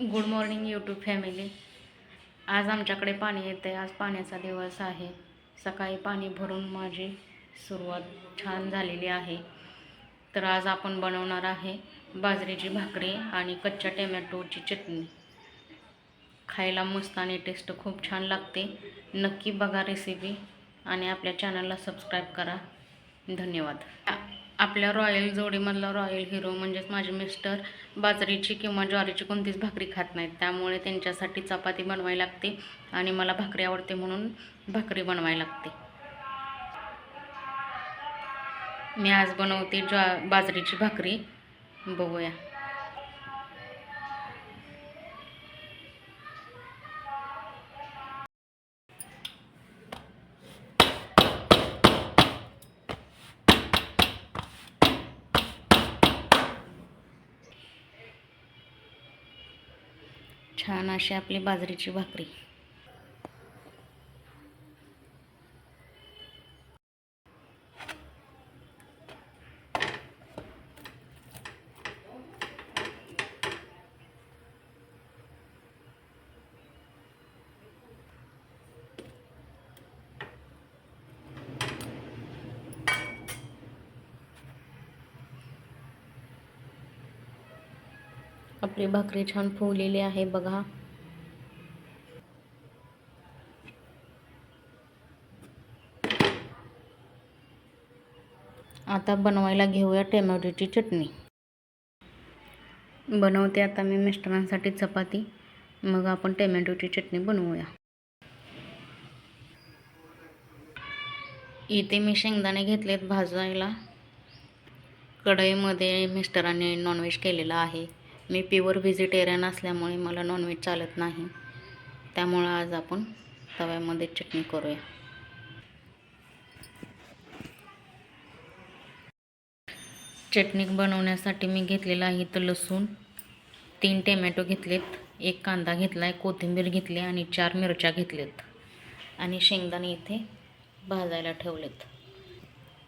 Good morning YouTube family आज आमच्याकडे पाणी येते आज पाण्याचा दिवस आहे. सकाळी पाणी भरून माझी सुरुवात छान झालेली आहे. तर आज आपण बनवणार आहे बाजरीची भाकरी आणि कच्च्या टोमॅटोची चटणी. खायला मस्त आणि टेस्ट खूप छान लागते. नक्की बघा रेसिपी आणि आपल्या चॅनलला सबस्क्राईब करा. धन्यवाद. आ- आपल्या रॉयल जोडीमधला रॉयल हिरो म्हणजेच माझे मिस्टर बाजरीची किंवा ज्वारीची कोणतीच भाकरी खात नाहीत. त्यामुळे त्यांच्यासाठी चपाती बनवायला लागते आणि मला भाकरी आवडते म्हणून भाकरी बनवायला लागते. मी आज बनवते ज्वा बाजरीची भाकरी. बघूया. छान अशी आपली बाजरीची भाकरी. आपली भाकरी छान फुगलेली आहे बघा. आता बनवायला घेऊया टेमॅटोची चटणी. बनवते आता मी मिस्टरांसाठी चपाती. मग आपण टेमॅटोची चटणी बनवूया. इथे मी शेंगदाणे घेतलेत भाजायला. कढईमध्ये मिस्टरांनी नॉनव्हेज केलेलं आहे. मी प्युअर व्हेजिटेरियन असल्यामुळे मला नॉनव्हेज चालत नाही. त्यामुळं आज आपण तव्यामध्ये चटणी करूया. चटणी बनवण्यासाठी मी घेतलेला आहे तर लसूण तीन टोमॅटो घेतलेत एक कांदा घेतला आहे कोथिंबीर घेतली आणि चार मिरच्या घेतलेत. आणि शेंगदाणे इथे भाजायला ठेवलेत.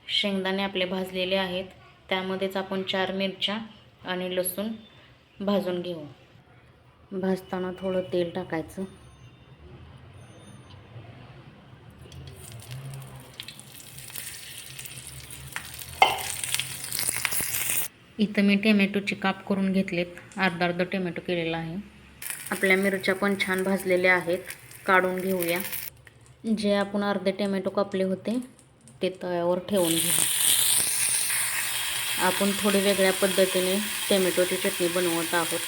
शेंगदाणे आपले भाजलेले आहेत त्यामध्येच आपण चार मिरच्या आणि लसूण भाजून घेऊ. भाजताना थोडं तेल टाकायचं. इथं मी टोमॅटोचे काप करून घेतलेत. अर्धा अर्धा टोमॅटो केलेला आहे. आपल्या मिरच्या पण छान भाजलेल्या आहेत. काढून घेऊया. जे आपण अर्धे टोमॅटो कापले होते ते तव्यावर ठेवून घेऊ. आपण थोडी वेगळ्या पद्धतीने टोमॅटोची चटणी बनवत आहोत.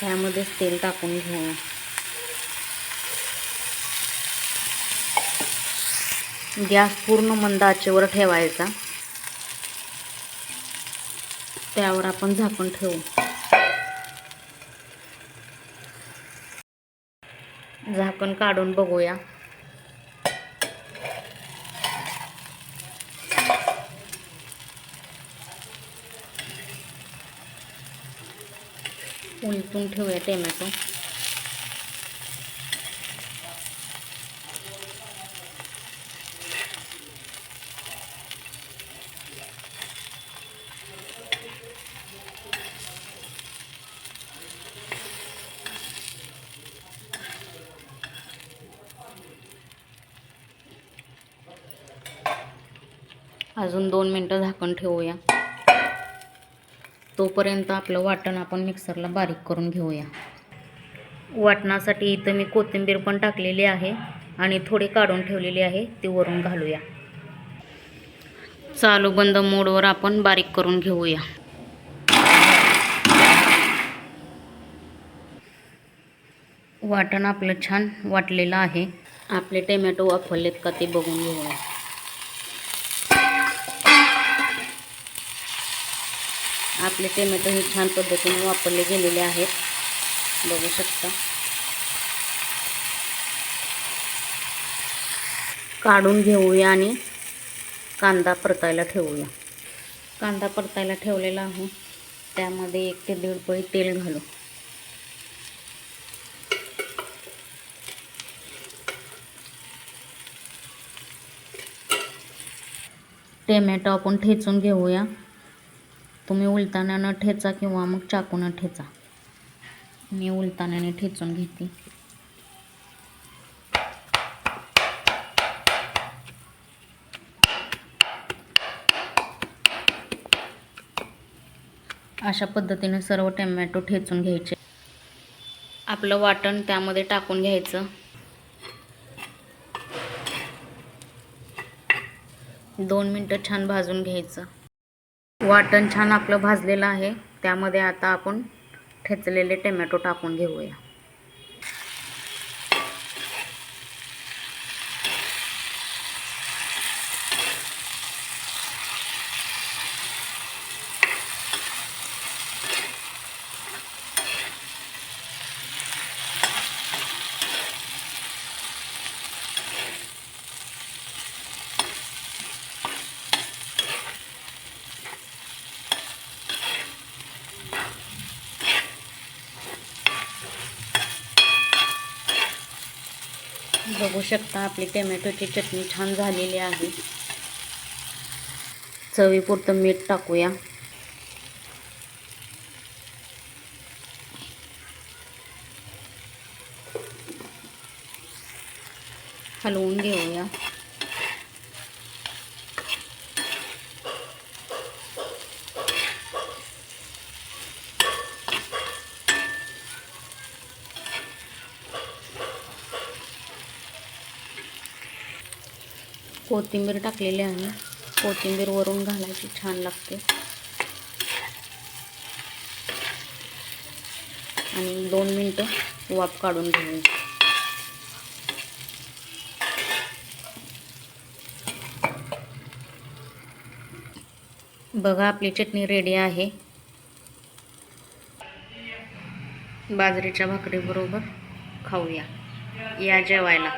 त्यामध्ये तेल टाकून घेऊ. गॅस पूर्ण मंद आचेवर ठेवायचा. त्यावर आपण झाकण ठेवू. झाकण काढून बघूया. उलटून ठेवूया टोमॅटो अजून दोन मिनटं झाकण ठेवूया तोपर्यंत आपलं वाटण आपण मिक्सरला बारीक करून घेऊया. वाटणासाठी इथं मी कोथिंबीर पण टाकलेली आहे आणि थोडी काढून ठेवलेली आहे ती वरून घालूया. चालू बंद मोडवर आपण बारीक करून घेऊया. वाटण आपलं छान वाटलेलं आहे. आपले टोमॅटो वाफरलेत का ते बघून घेऊया. आपले टोमॅटो हे छान पद्धतीने वापरले गेलेले आहेत. बघू शकता. काढून घेऊया आणि कांदा परतायला ठेवूया. कांदा परतायला ठेवलेला आहे. त्यामध्ये एक ते दीड पळी तेल घालू. टोमॅटो आपण ठेचून घेऊया. तुम्ही उलताना न ठेचा किंवा मग चाकून ठेचा. मी उलतानाने ठेचून घेते. अशा पद्धतीने सर्व टमॅटो ठेचून घ्यायचे. आपलं वाटण त्यामध्ये टाकून घ्यायचं. दोन मिनटं छान भाजून घ्यायचं. वाटण छान आपलं भाजलेलं आहे. त्यामध्ये आता आपण ठेचलेले टमॅटो टाकून घेऊया. बघू शकता आपली टोमॅटोची चटणी छान झालेली आहे. चवीपुरतं मीठ टाकूया. हलवून घेऊया. कोथिंबीर टाकलेली आहे. कोथिंबीर वरून घालायची छान लागते. आणि दोन मिनटं वाफ काढून घेऊ बघा आपली चटणी रेडी आहे. बाजरीच्या भाकरीबरोबर खाऊया. या जेवायला.